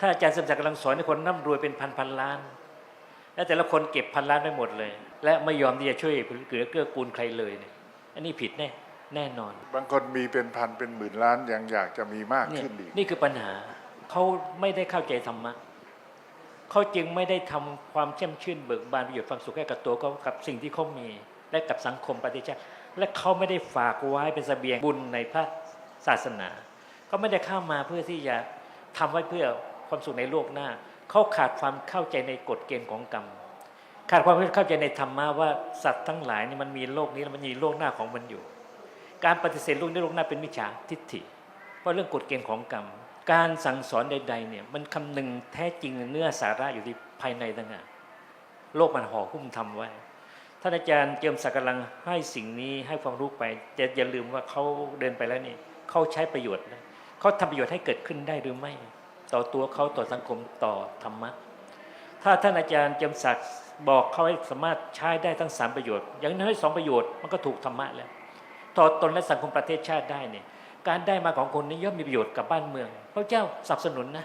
ถ้าอาจารย์สมศักดิ์กำลังสอนให้คนร่ำรวยเป็นพันพันล้าน แล้วแต่ละคนเก็บพันล้านไปหมดเลย และไม่ยอมที่จะช่วยเหลือเกื้อกูลใครเลยเนี่ยอันนี้ผิดแน่แน่นอน บางคนมีเป็นพันเป็นหมื่นล้านยังอยากจะมีมากเนี่ยขึ้นอีกนี่คือปัญหาเขาไม่ได้เข้าใจธรรมะเขาจึงไม่ได้ทำความแช่มชื่นเบิกบานประโยชน์ความสุขให้กับตัวเขากับสิ่งที่เขามี และกับสังคมประเทศชาติและเขาไม่ได้ฝากไว้เป็นเสบียงบุญในพระศาสนาเขาไม่ได้เข้ามาเพื่อที่จะทำไว้เพื่อ ความสุขในโลกหน้า เขาขาดความเข้าใจในกฎเกณฑ์ของกรรม ขาดความเข้าใจในธรรมะว่าสัตว์ทั้งหลายนี่มันมีโลกนี้แล้วมันมีโลกหน้าของมันอยู่ การปฏิเสธโลกนี้โลกหน้าเป็นมิจฉาทิฏฐิ เพราะเรื่องกฎเกณฑ์ของกรรม การสั่งสอนใด ๆ เนี่ยมันคำนึงแท้จริงเนื้อสาระอยู่ที่ภายในต่างหากโลกมันห่อหุ้มทำไว้ท่านอาจารย์เจิมศักกำลังให้สิ่งนี้ให้ความรู้ไปแต่อย่าลืมว่าเขาเดินไปแล้วนี่เขาใช้ประโยชน์เขาทำประโยชน์ให้เกิดขึ้นได้หรือไม่ ต่อตัวเขาต่อสังคมต่อธรรมะ ถ้าท่านอาจารย์เจิมศักดิ์บอกเขาให้สามารถใช้ได้ทั้งสามประโยชน์ อย่างน้อยสองประโยชน์มันก็ถูกธรรมะแล้ว ต่อตนและสังคมประเทศชาติได้เนี่ยการได้มาของคนนี้ย่อมมีประโยชน์กับบ้านเมือง พระเจ้าสนับสนุนนะ